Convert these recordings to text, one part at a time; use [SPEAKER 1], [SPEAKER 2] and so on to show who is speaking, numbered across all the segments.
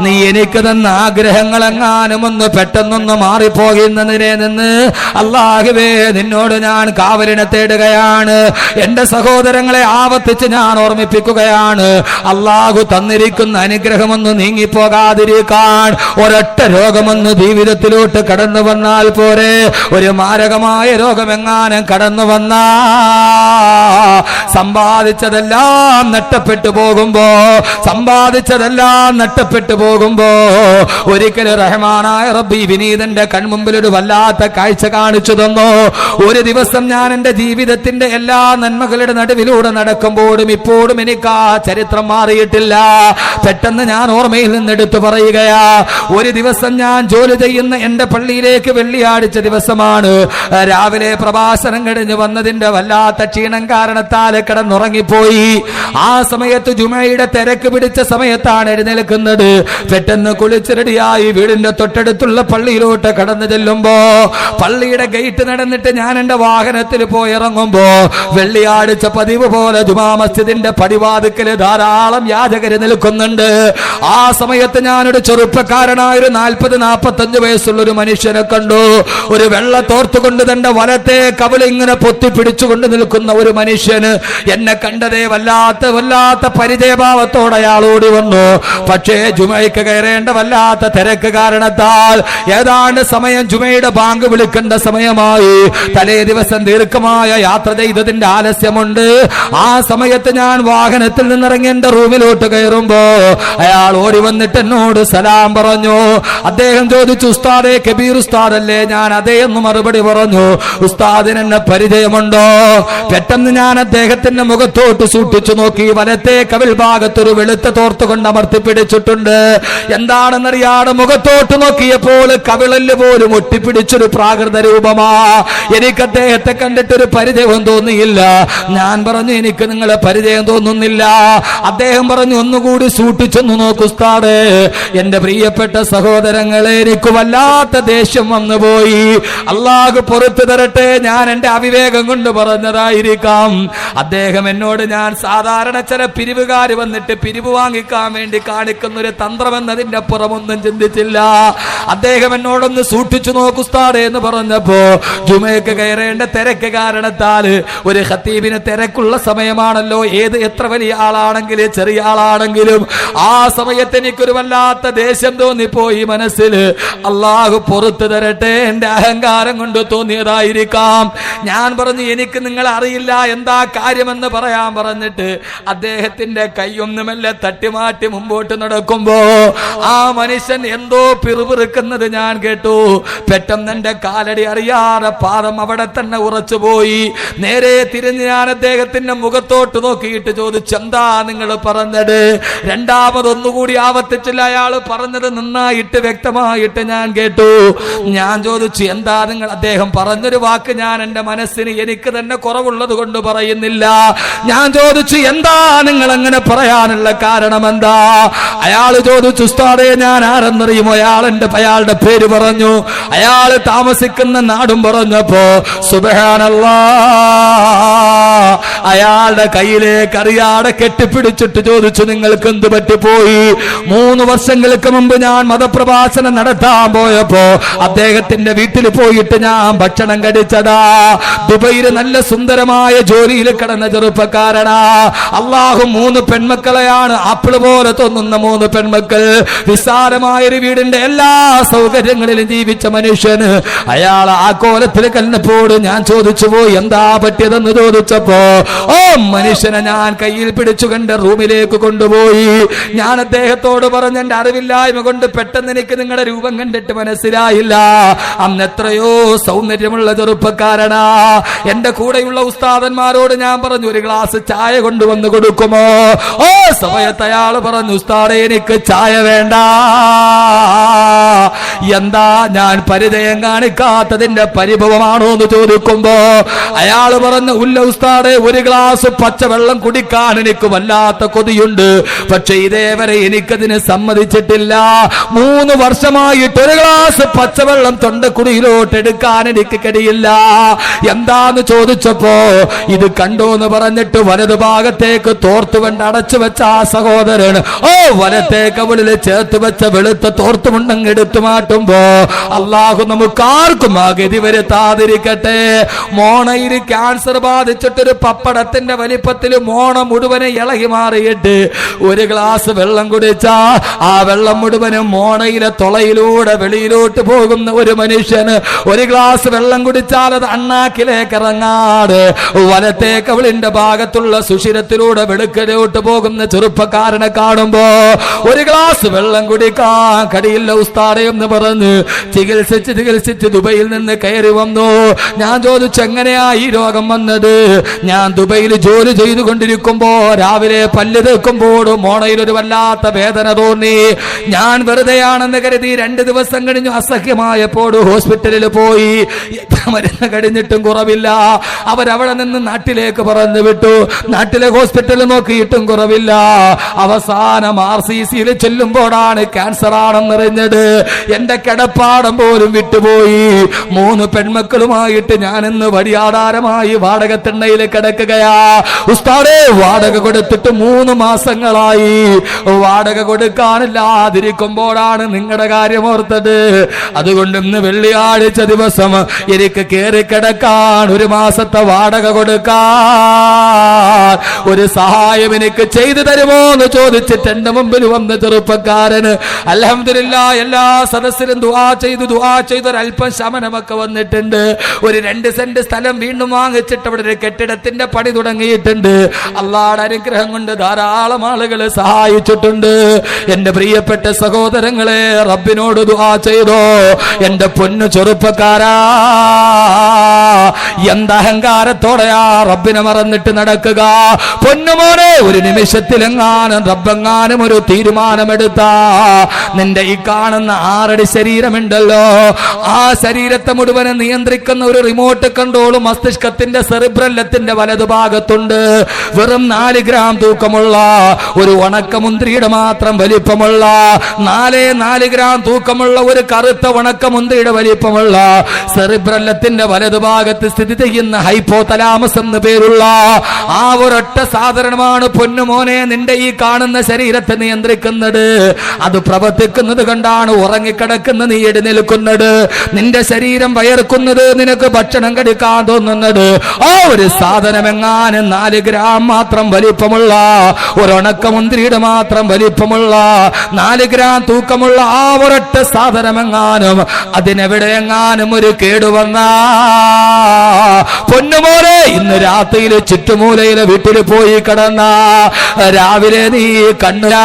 [SPEAKER 1] നീ എനിക്ക് തന്ന ആഗ്രഹങ്ങൾ എങ്ങാനും ഒന്ന് പെട്ടെന്നൊന്ന് മാറിപ്പോകുന്നതിനെ നിന്ന് അള്ളാഹുവേ നിന്നോട് ഞാൻ കാവലിനെ തേടുകയാണ്. എന്റെ സഹോദരങ്ങളെ ആവർത്തിച്ച് ഞാൻ ഓർമ്മിപ്പിക്കുകയാണ്. അള്ളാഹു തന്നിരിക്കുന്ന അനുഗ്രഹമൊന്ന് നീങ്ങിപ്പോകാതിരിക്കാൻ ഒരൊറ്റ രോഗമൊന്ന് ജീവിതത്തിലോട്ട് കടന്നു വന്നാൽ പോരെ. ഒരു മാരകമായ രോഗമെങ്ങാനും കടന്നു വന്ന സമ്പാദിച്ചതെല്ലാം നഷ്ടപ്പെട്ടു പോകുമ്പോ സമ്പാദിച്ചതെല്ലാം നഷ്ടപ്പെട്ടു പോകുമ്പോ ഒരിക്കലും റഹ്മാനായ റബ്ബി വിനീതന്റെ കൺമുമ്പിൽ ഒരു വല്ലാത്ത കാഴ്ച കാണിച്ചു തന്നു. ഒരു ദിവസം ഞാൻ എന്റെ ജീവിതത്തിന്റെ എല്ലാ നന്മകളുടെ നടുവിലൂടെ നടക്കുമ്പോഴും ഇപ്പോഴും എനിക്ക് ആ ചരിത്രം മാറിയിട്ടില്ല. പെട്ടെന്ന് ഞാൻ ഓർമ്മയിൽ നിന്ന് എടുത്തു പറയുകയാ ഒരു ദിവസം ഞാൻ ജോലി ചെയ്യുന്ന എന്റെ പള്ളിയിലേക്ക് വെള്ളിയാഴ്ച ദിവസമാണ്. രാവിലെ പ്രഭാഷണം കഴിഞ്ഞ് വന്നതിന്റെ വല്ലാത്ത ക്ഷീണം കാരണത്താൽ കിടന്നുറങ്ങിപ്പോയി. ആ സമയത്ത് ജുമയുടെ തിരക്ക് പിടിച്ച സമയത്താണ് എഴുന്നേൽക്കുന്നത് പെട്ടെന്ന് കുളിച്ച് റെഡിയായി വീടിന്റെ തൊട്ടടുത്തുള്ള പള്ളിയിലോട്ട് കടന്നു ചെല്ലുമ്പോ പള്ളിയുടെ ഗേറ്റ് നടന്നിട്ട് ഞാൻ എന്റെ വാഹനത്തിൽ പോയി ഇറങ്ങുമ്പോ വെള്ളിയാഴ്ച പതിവ് പോലെ ജുമാ മസ്ജിദിന്റെ പടിവാതിക്കൽ ധാരാളം യാചകര് നിൽക്കുന്നുണ്ട്. ആ സമയത്ത് ഞാനൊരു ചെറുപ്പക്കാരനായ ഒരു നാൽപ്പത് നാൽപ്പത്തഞ്ച് വയസ്സുള്ള ഒരു മനുഷ്യനെ കണ്ടു. ഒരു വെള്ള തോർത്തുകൊണ്ട് തന്റെ വലത്തെ കവളിങ്ങനെ പൊത്തി പിടിച്ചുകൊണ്ട് നിൽക്കുന്ന ഒരു മനുഷ്യന് എന്നെ കണ്ടതേ വല്ലാത്ത വല്ലാത്ത പരിചയഭാവത്തോടെ അയാൾ ഓടി വന്നു. പക്ഷേ ജുമയ്ക്ക് കയറേണ്ട വല്ലാത്ത തിരക്ക് കാരണത്താൽ ഏതാണ്ട് സമയം? ജുമയുടെ ബാങ്ക് വിളിക്കേണ്ട സമയമായി. തലേ ദിവസം ദീർഘമായ യാത്ര ചെയ്തതിന്റെ ആലസ്യമുണ്ട്. ആ സമയത്ത് ഞാൻ വാഹനത്തിൽ നിന്നിറങ്ങി എന്റെ റൂമിലോട്ട് കയറുമ്പോ അയാൾ ഓടി വന്നിട്ട് എന്നോട് സലാം പറഞ്ഞു. അദ്ദേഹം ചോദിച്ചു ഉസ്താദേ കബീർ ഉസ്താദല്ലേ? ഞാൻ അതേ എന്ന് മറുപടി പറഞ്ഞു. ഉസ്താദിന് എന്നെ പരിചയമുണ്ടോ? പെട്ടെന്ന് ഞാൻ അദ്ദേഹത്തിന്റെ മുഖത്തോട്ട് സൂക്ഷിച്ചു നോക്കി. വലത്തെ കവിൽ ഭാഗത്തൊരു വെളുത്ത തോർത്ത് കൊണ്ട് പിടിച്ചിട്ടുണ്ട്. എന്താണെന്നറിയാതെ മുഖത്തോട്ട് നോക്കിയപ്പോൾ കവിളൽ പോലും ഒട്ടിപ്പിടിച്ചൊരു പ്രാകൃത രൂപമാ. എനിക്ക് അദ്ദേഹത്തെ കണ്ടിട്ടൊരു പരിചയം തോന്നിയില്ല. ഞാൻ പറഞ്ഞു എനിക്ക് നിങ്ങളെ പരിചയം തോന്നുന്നില്ല. അദ്ദേഹം പറഞ്ഞു ഒന്നുകൂടി സൂക്ഷിച്ചെന്ന് നോക്കൂ ഉസ്താദേ. എന്റെ പ്രിയപ്പെട്ട സഹോദരങ്ങളെ എനിക്ക് വല്ലാത്ത ദേഷ്യം വന്നുപോയി. അള്ളാഹ് പുറത്തു തരട്ടെ ഞാൻ എന്റെ അവിവേകം കൊണ്ട് പറഞ്ഞതായിരിക്കാം. അദ്ദേഹം എന്നോട് ഞാൻ സാധാരണ ചില പിരിവുകാർ വന്നിട്ട് പിരിവ് വാങ്ങിക്കാൻ വേണ്ടി കാണിക്കുന്ന ഒരു തന്ത്രം എന്നതിന്റെ അപ്പുറമൊന്നും ചിന്തിച്ചില്ല. അദ്ദേഹം എന്നോടൊന്ന് സൂക്ഷിച്ചു നോക്കുസ്താടെ എന്ന് പറഞ്ഞപ്പോ ജുമയ്ക്ക് കയറേണ്ട തിരക്ക് കാരണത്താൽ ഒരു ഹത്തീബിന് തിരക്കുള്ള സമയമാണല്ലോ. ഏത് എത്ര വലിയ ആളാണെങ്കിലും ചെറിയ ആളാണെങ്കിലും ആ സമയത്ത് എനിക്കൊരു വല്ലാത്ത ദേഷ്യം തോന്നിപ്പോയി മനസ്സിൽ. അള്ളാഹു പുറത്തു തരട്ടെ എന്റെ അഹങ്കാരം കൊണ്ട് തോന്നിയതായിരിക്കാം. ഞാൻ പറഞ്ഞു എനിക്ക് നിങ്ങൾ അറിയില്ല എന്താ കാര്യമെന്ന് പറയാൻ പറഞ്ഞിട്ട് അദ്ദേഹത്തിന്റെ കൈയൊന്നുമല്ല തട്ടിമാറ്റി മുമ്പോട്ട് നടക്കുമ്പോ ആ മനുഷ്യൻ എന്തോ പിറുപിറുക്കുന്നത് ഞാൻ കേട്ടു. പെട്ടെന്ന് എന്റെ കാലടി അറിയാതെ പാദം അവിടെ തന്നെ ഉറച്ചുപോയി നേരെ തിരിഞ്ഞ് ഞാൻ അദ്ദേഹത്തിന്റെ മുഖത്തോട്ട് നോക്കിയിട്ട് ചോദിച്ചു എന്താ നിങ്ങൾ പറഞ്ഞത്? രണ്ടാമതൊന്നുകൂടി ആവർത്തിച്ചില്ല. അയാൾ പറഞ്ഞത് നന്നായിട്ട് വ്യക്തമായിട്ട് ഞാൻ കേട്ടു. ഞാൻ ചോദിച്ചു എന്താ നിങ്ങൾ? അദ്ദേഹം പറഞ്ഞൊരു വാക്ക് ഞാൻ എന്റെ മനസ്സിന് എനിക്ക് തന്നെ കുറവുള്ളത് കൊണ്ട് പറയുന്നില്ല. ഞാൻ ചോദിച്ചു എന്താ നിങ്ങൾ അങ്ങനെ പറയാനുള്ള കാരണം എന്താ? അയാൾ ചോദിച്ചു ഉസ്താദേ ഞാൻ ആരെന്നറിയുമോ? അയാൾ അയാളുടെ പേര് പറഞ്ഞു. അയാൾ താമസിക്കുന്ന നാടും പറഞ്ഞപ്പോ സുബഹാനല്ലാ. അയാളുടെ കയ്യിലേക്ക് അറിയാതെ കെട്ടിപ്പിടിച്ചിട്ട് ചോദിച്ചു നിങ്ങൾക്ക് എന്ത് പറ്റിപ്പോയി? മൂന്ന് വർഷങ്ങൾക്ക് മുമ്പ് ഞാൻ മതപ്രഭാഷണം നടത്താൻ പോയപ്പോ അദ്ദേഹത്തിന്റെ വീട്ടിൽ പോയിട്ട് ഞാൻ ഭക്ഷണം കഴിച്ചതാ. ദുബൈയിൽ നല്ല സുന്ദരമായ ജോലിയിൽ കിടന്ന ചെറുപ്പക്കാരനാ. അള്ളാഹു മൂന്ന് പെൺമക്കളെയാണ് ആപ്പിൾ പോലെ തോന്നുന്ന മൂന്ന് പെൺമക്കൾ. വിശാലമായ ഒരു വീടിന്റെ എല്ലാ സൗകര്യങ്ങളിലും ജീവിച്ച മനുഷ്യന് അയാൾ ആ കോലത്തിൽ കന്നപ്പോട് ഞാൻ ചോദിച്ചു പോയി എന്താ പറ്റിയതെന്ന് ചോദിച്ചപ്പോ ഓ മനുഷ്യനെ ഞാൻ കയ്യിൽ പിടിച്ചു കണ്ട് റൂമിലേക്ക് കൊണ്ടുപോയി. ഞാൻ അദ്ദേഹത്തോട് പറഞ്ഞ എന്റെ അറിവില്ലായ്മ കൊണ്ട് പെട്ടെന്ന് എനിക്ക് നിങ്ങളുടെ രൂപം കണ്ടിട്ട് മനസ്സിലായില്ല. അന്ന് എത്രയോ സൗന്ദര്യമുള്ള ചെറുപ്പക്കാരനാ. എന്റെ കൂടെയുള്ള ഉസ്താദന്മാരോട് ഞാൻ പറഞ്ഞു ഒരു ഗ്ലാസ് ചായ കൊണ്ടുവന്ന് കൊടുക്കുമോ? ഓ സമയത്ത് അയാൾ പറഞ്ഞു ഉസ്താദെ എനിക്ക് ചായ വേണ്ട. എന്താ ഞാൻ പരിചയം കാണിക്കാത്തതിന്റെ പരിഭവമാണോ എന്ന് ചോദിക്കുമ്പോ അയാൾ പറഞ്ഞു ഉല്ല ഉസ്താദെ ഒരു ഗ്ലാസ് പച്ചവെള്ളം കുടിക്കാൻ എനിക്ക് വല്ലാത്ത കൊതിയുണ്ട്. പക്ഷെ ഇതേവരെ എനിക്കതിന് സമ്മതിച്ചിട്ടില്ല. മൂന്ന് വർഷമായിട്ട് ഒരു ഗ്ലാസ് പച്ചവെള്ളം തൊണ്ടക്കുടിയിലോട്ട് എടുക്കാൻ എനിക്ക് കഴിയില്ല. എന്താന്ന് ചോദിച്ചപ്പോ ഇത് കണ്ടു എന്ന് പറഞ്ഞിട്ട് വലതു ഭാഗത്തേക്ക് തോർത്തുകൊണ്ട് അടച്ചു വെച്ച ആ സഹോദരൻ ഓ വലത്തേക്ക് അവളിൽ ചേർത്ത് വെച്ച വെളുത്ത തോർത്തുമുണ്ടങ്ങ് എടുത്തു മാറ്റുമ്പോ അള്ളാഹു നമുക്ക് ആർക്കും ആ ഗതി വരുത്താതിരിക്കട്ടെ. മോണയിൽ ക്യാൻസർ ബാധിച്ചിട്ടൊരു പപ്പടത്തിന്റെ വലിപ്പത്തിൽ മോണ മുഴുവനെ ഇളകി മാറിയിട്ട് ഒരു ഗ്ലാസ് വെള്ളം കുടിച്ചാ ആ വെള്ളം മുഴുവനും മോണയിലെ തുളയിലൂടെ വെളിയിലോട്ട് പോകുന്ന ഒരു മനുഷ്യന് ഒരു ഗ്ലാസ് വെള്ളം കുടിച്ചാൽ അത് അണ്ണാക്കിലേക്ക് ഇറങ്ങാട് വലത്തെ കവിളിന്റെ ഭാഗത്തുള്ള സുഷിരത്തിലൂടെ വെളുക്കലോട്ട് പോകുന്ന ചെറുപ്പക്കാരനെ കാണുമ്പോ ഒരു ഗ്ലാസ് വെള്ളം കുടിക്കാൻ കടിയില്ല ഉസ്താദെ എന്ന് പറഞ്ഞ് ചികിത്സിച്ച് ചികിത്സിച്ച് ദുബൈയിൽ നിന്ന് കയറി വന്നു. ഞാൻ ചോദിച്ചു എങ്ങനെയാ ഈ രോഗം വന്നത്? ഞാൻ ദുബൈയിൽ ജോലി ചെയ്തുകൊണ്ടിരിക്കുമ്പോ രാവിലെ പല്ല് തേക്കുമ്പോഴും മോണയിൽ ഒരു വല്ലാത്ത വേദന തോന്നി. ഞാൻ വെറുതെയാണെന്ന് കരുതി രണ്ട് ദിവസം കഴിഞ്ഞു അസഹ്യമായപ്പോൾ ഹോസ്പിറ്റലിൽ പോയി. മരുന്ന് കഴിഞ്ഞിട്ടും കുറവില്ല. അവരവിടെ നിന്ന് നാട്ടിലേക്ക് പറഞ്ഞു വിട്ടു. നാട്ടിലെ ഹോസ്പിറ്റലിൽ നോക്കിയിട്ടും കുറവില്ല. അവസാനം ആർ സി സിയിൽ ചെല്ലുമ്പോഴാണ് ക്യാൻസർ ആണെന്നറിഞ്ഞത്. എന്റെ കിടപ്പാടം പോലും വിട്ടുപോയി. മൂന്ന് പെൺമക്കളുമായിട്ട് ഞാൻ ഇന്ന് വാടക വാടകത്തിണ്ണയിൽ കിടക്കുകയാ. ഉസ്താദേ വാടക കൊടുത്തിട്ട് മൂന്ന് മാസങ്ങളായി. വാടക കൊടുക്കാനില്ലാതിരിക്കുമ്പോഴാണ് നിങ്ങളുടെ കാര്യം ഓർത്തത്. അതുകൊണ്ട് ഇന്ന് വെള്ളിയാഴ്ച ദിവസം എനിക്ക് കയറി കിടക്കാൻ ഒരു മാസത്തെ വാടക കൊടുക്കാൻ. ഒരു സഹായം എനിക്ക് ചെയ്തു തരുമോ എന്ന് ചോദിച്ചിട്ട് എന്റെ മുമ്പിൽ വന്ന ചെറുപ്പക്കാരന് അലഹമില്ല എല്ലാ സദസ്സിലും ദുആ ചെയ്തു ദുആ ചെയ്ത് ഒരല്പം ശമനമൊക്കെ വന്നിട്ടുണ്ട്. ഒരു രണ്ട് സെന്റ് സ്ഥലം വീണ്ടും വാങ്ങിച്ചിട്ട് അവിടെ ഒരു കെട്ടിടത്തിന്റെ പണി തുടങ്ങിയിട്ടുണ്ട്. അള്ളാടെ അനുഗ്രഹം കൊണ്ട് ധാരാളം ആളുകൾ സഹായിച്ചിട്ടുണ്ട്. എന്റെ പ്രിയപ്പെട്ട സഹോദരങ്ങളെ റബ്ബിനോട് ദുആ ചെയ്തോ. എന്റെ പൊന്നു ചെറുപ്പക്കാരാ എന്തഹങ്കാരത്തോടെയാ റബ്ബിനെ മറന്നിട്ട് നടക്കുക. പൊന്നുമോനെ ഒരു നിമിഷത്തിലെങ്ങാനും റബ്ബെങ്ങാനും ഒരു തീരുമാനമെടുത്ത. നിന്റെ ഈ കാണുന്ന ആറടി ശരീരമുണ്ടല്ലോ. ആ ശരീരത്തെ മുഴുവനെ നിയന്ത്രിക്കുന്ന ഒരു റിമോട്ട് കൺട്രോൾ മസ്തിഷ്കത്തിന്റെ സെറിബ്രല്ലത്തിന്റെ വലതുഭാഗത്തുണ്ട്. വെറും നാല് ഗ്രാം തൂക്കമുള്ള ഒരു ഉണക്കമുന്തിരിയുടെ മാത്രം വലിപ്പമുള്ള നാലേ നാല് ഗ്രാം തൂക്കമുള്ള ഒരു കറുത്ത ഉണക്കമുന്തിരിയുടെ വലിപ്പമുള്ള സെറിബ്രല്ലത്തിന്റെ വലതുഭാഗത്ത് സ്ഥിതി ചെയ്യുന്ന ഹൈപ്പോ തലാമസ് എന്ന് പേരുള്ള ആ ഒരൊറ്റ സാധനമാണ് പൊന്നുമോനെ നിന്റെ ഈ കാണുന്ന ശരീരത്തെ നിയന്ത്രിക്കുന്നത്. അത് പ്രവർത്തിക്കുന്നത് കണ്ടാണ് ഉറങ്ങിക്കിടക്കുന്ന നീ എഴുന്നേൽക്കുന്നത് നിന്റെ ശരീരം വയർക്കുന്നത് നിനക്ക് ഭക്ഷണം കടിക്കാൻ തോന്നുന്നത്. ആ ഒരു സാധനം എങ്ങാനും നാല് ഗ്രാം മാത്രം വലിപ്പമുള്ള ഒരു ഉണക്കമുന്തിരിയുടെ മാത്രം വലിപ്പമുള്ള നാല് ഗ്രാം തൂക്കമുള്ള ആ ഒരൊറ്റ സാധനം എങ്ങാനും അതിനെവിടെ എങ്ങാനും ഒരു കേടുവന്ന പൊന്നുമോനെ ഇന്ന് രാത്രിയിൽ ചുറ്റുമൂലയിലെ വീട്ടിൽ പോയി കിടന്ന. രാവിലെ നീ കണ്ണുരാ.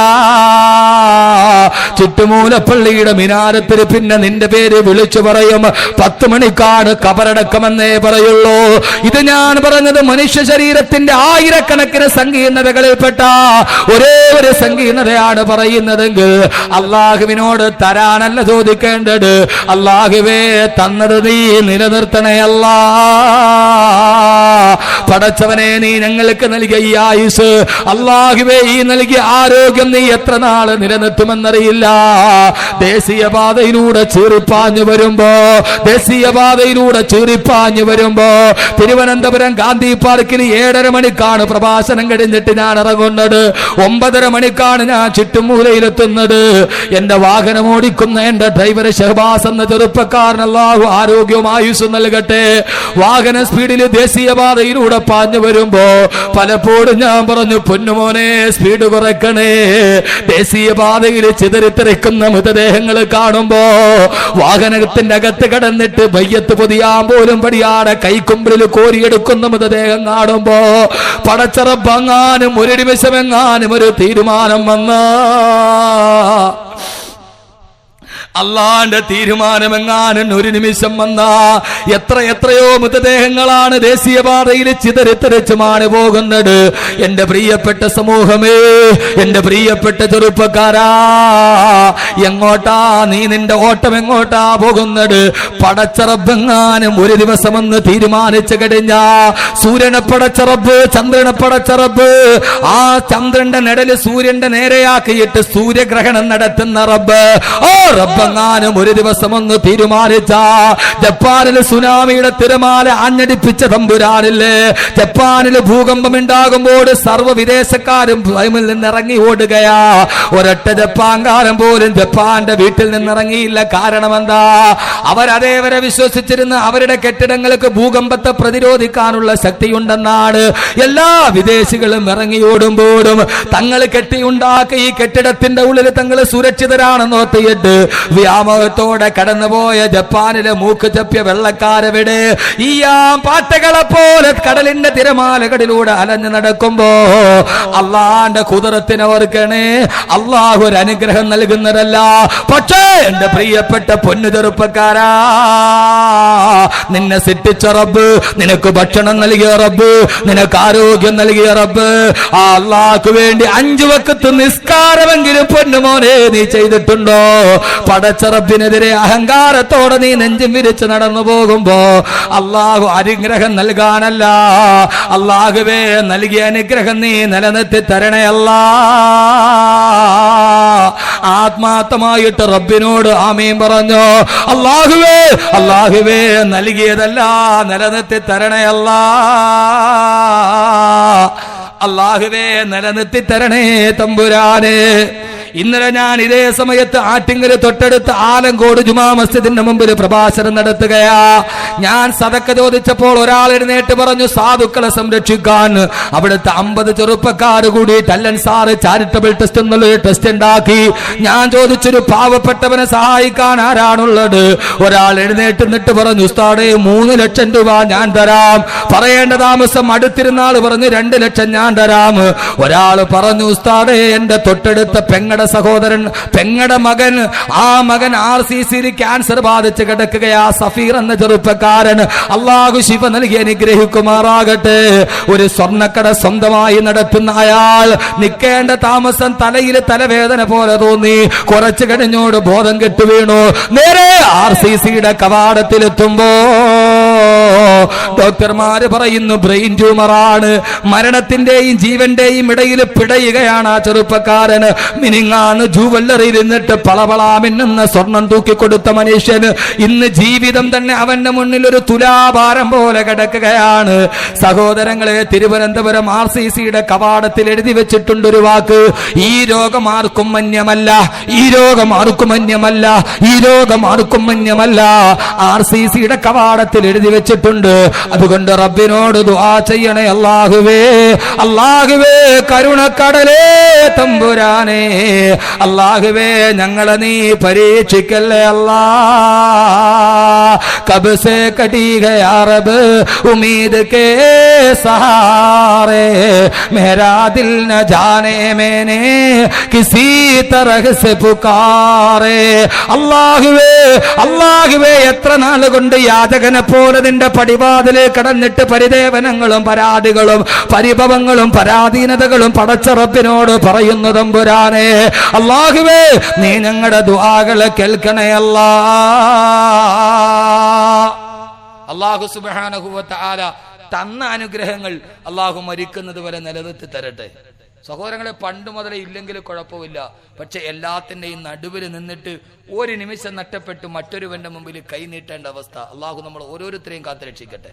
[SPEAKER 1] ചുറ്റുമൂലപ്പള്ളിയുടെ മിനാരത്തിന് പിന്നെ നിന്റെ പേര് വിളിച്ചു പറയും. പത്ത് മണിക്കാണ് കബറടക്കമെന്നേ പറയുള്ളൂ. ഇത് ഞാൻ പറഞ്ഞത് മനുഷ്യ ശരീരത്തിന്റെ ആയിരക്കണക്കിന് സങ്കീർണതകളിൽപ്പെട്ട ഒരേ ഒരു സങ്കീർണതയാണ് പറയുന്നതെങ്കിൽ അള്ളാഹുവിനോട് തരാനല്ല ചോദിക്കേണ്ടത്. അള്ളാഹുവേ തന്നത് നീ നിലനിർത്തണയല്ല പടച്ചവനെ നീ ഞങ്ങൾക്ക് നൽകിയ ആയുസ്. അള്ളാഹുവേ ഈ നൽകിയ ആരോഗ്യം നീ എത്ര നാൾ നിലനിർത്തുമെന്നറിയില്ല. ദേശീയപാതയിലൂടെ ചീറിപ്പാഞ്ഞു വരുമ്പോ ദേശീയപാതയിലൂടെ ചീറിപ്പാഞ്ഞു വരുമ്പോ തിരുവനന്തപുരം ഗാന്ധി പാർക്കിൽ ഏഴര മണിക്കാണ് പ്രഭാഷണം കഴിഞ്ഞിട്ട് ഞാൻ ഇറങ്ങുന്നത്. ഒമ്പതര മണിക്കാണ് ഞാൻ ചുറ്റുമൂലയിലെത്തുന്നത്. എന്റെ വാഹനം ഓടിക്കുന്ന എന്റെ ഡ്രൈവർ ഷഹബാസ് എന്ന ചെറുപ്പക്കാരനല്ലാഹു ആരോഗ്യവും ആയുസ്സും നൽകട്ടെ. വാഹന സ്പീഡിൽ ദേശീയപാതയിലൂടെ പാഞ്ഞു വരുമ്പോ പലപ്പോഴും ഞാൻ പറഞ്ഞു പൊന്നുമോനെ സ്പീഡ് കുറക്കണേ കുറയ്ക്കണേ ദേശീയപാതയിൽ ചിതറിത്തെറിക്കുന്ന മൃതദേഹങ്ങൾ കാണുമ്പോ വാഹനത്തിന്റെ അകത്ത് കടന്നിട്ട് മയ്യത്ത് പൊതിയാൻ പോലും പടിയാടെ കൈക്കുമ്പിൽ കോരിയെടുക്കുന്ന മൃതദേഹം കാണുമ്പോ പടച്ചറപ്പങ്ങാനും ഒരു നിമിഷമെങ്ങാനും ഒരു തീരുമാനം വന്ന. അള്ളാന്റെ തീരുമാനമെങ്ങാനും ഒരു നിമിഷം വന്ന എത്ര എത്രയോ മൃതദേഹങ്ങളാണ് ദേശീയപാതയിൽ ചിതറിത്തെറിച്ചുമാണ് പോകുന്നത്. എന്റെ പ്രിയപ്പെട്ട സമൂഹമേ എന്റെ പ്രിയപ്പെട്ട ചെറുപ്പക്കാരാ എങ്ങോട്ടാ നീ നിന്റെ ഓട്ടം എങ്ങോട്ടാ പോകുന്നത്? പടച്ചറബെങ്ങാനും ഒരു ദിവസം ദിവസമെന്ന് തീരുമാനിച്ചു കഴിഞ്ഞ സൂര്യനെ പടച്ചറബ് ചന്ദ്രനെ പടച്ചറബ് ആ ചന്ദ്രന്റെ നിഴൽ സൂര്യന്റെ നേരെയാക്കിയിട്ട് സൂര്യഗ്രഹണം നടത്തുന്ന റബ്ബ്. ഓ റബ്ബെങ്ങാനും ഒരു ദിവസം ഒന്ന് തീരുമാനിച്ച. ജപ്പാനിൽ സുനാമിയുടെ തിരമാല അഞ്ഞടിപ്പിച്ച തമ്പുരാനില്ലേ? ജപ്പാനിൽ ഭൂകമ്പം ഉണ്ടാകുമ്പോൾ സർവ വിദേശക്കാരും ഭയമിൽ നിന്ന് ഇറങ്ങി ഓടുകയാ. ഒരൊറ്റ ജപ്പാൻകാരൻ പോലും ജപ്പാന്റെ വീട്ടിൽ നിന്ന് ഇറങ്ങിയില്ല കാരണം എന്താ അവരതേവരെ വിശ്വസിച്ചിരുന്ന അവരുടെ കെട്ടിടങ്ങൾക്ക് ഭൂകമ്പത്തെ പ്രതിരോധിക്കാനുള്ള ശക്തിയുണ്ടെന്നാണ്. എല്ലാ വിദേശികളും ഇറങ്ങി ഓടുമ്പോഴും തങ്ങൾ കെട്ടിയുണ്ടാക്കി ഈ കെട്ടിടത്തിന്റെ ഉള്ളിൽ തങ്ങൾ സുരക്ഷിതരാണെന്ന് ഓർത്തിയിട്ട് വ്യാമോഹത്തോടെ കടന്നുപോയ ജപ്പാനിലെ മൂക്ക് ചപ്പിയ വെള്ളക്കാരവിടെ ഈ ആ പാട്ടകളെ പോലെ കടലിന്റെ തിരമാലകളിലൂടെ അലഞ്ഞു നടക്കുമ്പോ അള്ളാന്റെ കുതിരത്തിന് ഓർക്കണേ. അള്ളാഹു ഒരു അനുഗ്രഹം നൽകുന്നതല്ല. പക്ഷേ എന്റെ പ്രിയപ്പെട്ട പൊന്നു ചെറുപ്പക്കാരാ നിന്നെ സിട്ടിച്ച റബ്ബ് നിനക്ക് ഭക്ഷണം നൽകിയ റബ്ബ് നിനക്ക് ആരോഗ്യം നൽകിയ റബ്ബ്. ആ അള്ളാഹ്ക്ക് വേണ്ടി അഞ്ചു വക്കത്ത് നിസ്കാരമെങ്കിലും പൊന്നുമോനെ നീ ചെയ്തിട്ടുണ്ടോ? പടച്ച റബ്ബിനെതിരെ അഹങ്കാരത്തോടെ നീ നെഞ്ചും വിരിച്ച് നടന്നു പോകുമ്പോ അള്ളാഹു അനുഗ്രഹം നൽകാനല്ല. അള്ളാഹുവേ നൽകിയ അനുഗ്രഹം നീ നിലനിർത്തി തരണയല്ല. ആത്മാർത്ഥമായിട്ട് റബ്ബിനോട് ആമീൻ പറഞ്ഞു. അള്ളാഹുവേ അള്ളാഹുവേ നൽകിയതല്ല നിലനിർത്തി തരണയല്ല. അള്ളാഹുവേ നിലനിർത്തി തരണേ തമ്പുരാനെ. ഇന്നലെ ഞാൻ ഇതേ സമയത്ത് ആറ്റിങ്ങൽ തൊട്ടടുത്ത് ആലങ്കോട് ജുമാ മസ്ജിദിന്റെ മുമ്പിൽ പ്രഭാഷണം നടത്തുകയാ. ഞാൻ സതക്ക ചോദിച്ചപ്പോൾ ഒരാൾ എഴുന്നേറ്റ് പറഞ്ഞു സാധുക്കളെ സംരക്ഷിക്കാൻ അവിടുത്തെ അമ്പത് ചെറുപ്പക്കാർ കൂടി ടല്ലൻ സാറ് ചാരിറ്റബിൾ ടെസ്റ്റ് എന്നുള്ളൊരു ടെസ്റ്റ് ഉണ്ടാക്കി. ഞാൻ ചോദിച്ചൊരു പാവപ്പെട്ടവനെ സഹായിക്കാൻ ആരാണുള്ളത്? ഒരാൾ എഴുന്നേറ്റ് നിട്ട് പറഞ്ഞു ഉസ്താദേ മൂന്ന് ലക്ഷം രൂപ ഞാൻ തരാം. പറയേണ്ട താമസം അടുത്തിരുന്നാൾ പറഞ്ഞു രണ്ട് ലക്ഷം ഞാൻ തരാം. ഒരാൾ പറഞ്ഞു ഉസ്താദേ എന്റെ തൊട്ടടുത്ത പെങ്ങടെ സഹോദരൻ പെങ്ങടെ മകൻ. ആ മകൻ ആർ സി സിയിൽ ക്യാൻസർ ബാധിച്ച് കിടക്കുകയാ. സഫീർ എന്ന ചെറുപ്പക്കാരൻ. അള്ളാഹു ശിവ നൽകി അനുഗ്രഹിക്കുമാറാകട്ടെ. ഒരു സ്വർണക്കട സ്വന്തമായി നടത്തുന്ന അയാൾ നിൽക്കേണ്ട താമസം തലയിൽ തലവേദന പോലെ തോന്നി. കുറച്ചു കഴിഞ്ഞോട് ബോധം കെട്ടു വീണു. നേരെ ആർ സി സിയുടെ കവാടത്തിലെത്തുമ്പോ ഡോക്ടർമാര് പറയുന്നു ബ്രെയിൻ ട്യൂമറാണ് മരണത്തിന്റെയും ജീവന്റെയും ഇടയിൽ പിടയുകയാണ് ആ ചെറുപ്പക്കാരന്. മിനിങ്ങാന്ന് ജൂവല്ലറിയിൽ നിന്നിട്ട് പളപളാമിന്നുന്ന സ്വർണം തൂക്കിക്കൊടുത്ത മനുഷ്യന് ഇന്ന് ജീവിതം തന്നെ അവന്റെ മുന്നിൽ ഒരു തുലാഭാരം പോലെ കിടക്കുകയാണ്. സഹോദരങ്ങളെ തിരുവനന്തപുരം ആർ സി സിയുടെ കവാടത്തിൽ എഴുതി വെച്ചിട്ടുണ്ട് ഒരു വാക്ക്. ഈ രോഗം ആർക്കും മന്യമല്ല ഈ രോഗം ആർക്കും മന്യമല്ല ഈ രോഗം ആർക്കും മന്യമല്ല. ആർ സി സിയുടെ കവാടത്തിൽ എഴുതി വെച്ചിട്ടുണ്ട് അതുകൊണ്ട് റബ്ബിനോട് ദുആ ചെയ്യണേ അല്ലാഹുവേ. അല്ലാഹുവേ കരുണക്കടലേ തമ്പുരാനേ. അല്ലാഹുവേ ഞങ്ങളെ നീ പരീക്ഷിക്കല്ലേ അല്ലാ. കബ് സേ കടീകയാറബ് ഉമീദ് കേ സഹാറേ. മേരാ ദിൽ ന ജാനേ മേനേ കിസി തരഹ് സെ പുകാറേ. അല്ലാഹുവേ അല്ലാഹുവേ എത്ര നാൾ കൊണ്ട് യാചകനെ പോലെ നിന്റെ പടി പടിവാതിലെ കടന്നിട്ട് പരിദേവനങ്ങളും പരാതികളും പരിഭവങ്ങളും പരാധീനതകളും പടച്ചറപ്പിനോട് പറയുന്നു തമ്പുരാനെ. അള്ളാഹുവേ നീ ഞങ്ങളുടെ ദുആകളെ കേൾക്കണേ അല്ലാ. അള്ളാഹു സുബാനഹുവത്ത ആല തന്ന അനുഗ്രഹങ്ങൾ അള്ളാഹു മരിക്കുന്നത് വരെ നിലനിർത്തി തരട്ടെ. സഹോദരങ്ങളെ പണ്ട് മുതലേ ഇല്ലെങ്കിൽ കുഴപ്പമില്ല. പക്ഷെ എല്ലാത്തിന്റെയും നടുവിൽ നിന്നിട്ട് ഒരു നിമിഷം നട്ടപ്പെട്ട് മറ്റൊരുവന്റെ മുമ്പിൽ കൈ നീട്ടേണ്ട അവസ്ഥ. അള്ളാഹു നമ്മൾ ഓരോരുത്തരെയും കാത്തുരക്ഷിക്കട്ടെ